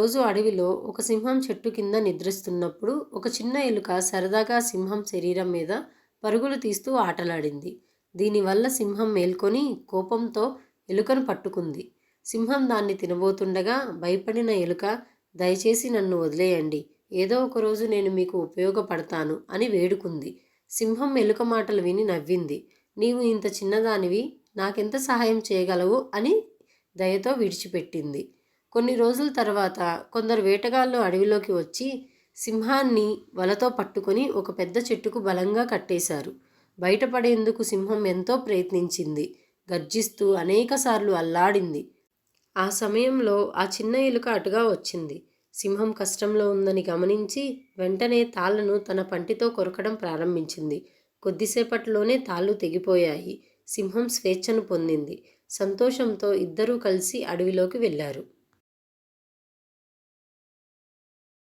రోజు అడవిలో ఒక సింహం చెట్టు కింద నిద్రిస్తున్నప్పుడు ఒక చిన్న ఎలుక సరదాగా సింహం శరీరం మీద పరుగులు తీస్తూ ఆటలాడింది. దీనివల్ల సింహం మేల్కొని కోపంతో ఎలుకను పట్టుకుంది. సింహం దాన్ని తినబోతుండగా భయపడిన ఎలుక దయచేసి నన్ను వదిలేయండి. ఏదో ఒక రోజు నేను మీకు ఉపయోగపడతాను అని వేడుకుంది. సింహం ఎలుక మాటలు విని నవ్వింది. నీవు ఇంత చిన్నదానివి నాకెంత సహాయం చేయగలవు అని దయతో విడిచిపెట్టింది. కొన్ని రోజుల తర్వాత కొందరు వేటగాళ్ళు అడవిలోకి వచ్చి సింహాన్ని వలతో పట్టుకొని ఒక పెద్ద చెట్టుకు బలంగా కట్టేశారు. బయటపడేందుకు సింహం ఎంతో ప్రయత్నించింది. గర్జిస్తూ అనేకసార్లు అల్లాడింది. ఆ సమయంలో ఆ చిన్న ఎలుక అటుగా వచ్చింది. సింహం కష్టంలో ఉందని గమనించి వెంటనే తాళ్ళను తన పంటితో కొరకడం ప్రారంభించింది. కొద్దిసేపట్లోనే తాళ్ళు తెగిపోయాయి. సింహం స్వేచ్ఛను పొందింది. సంతోషంతో ఇద్దరూ కలిసి అడవిలోకి వెళ్ళారు.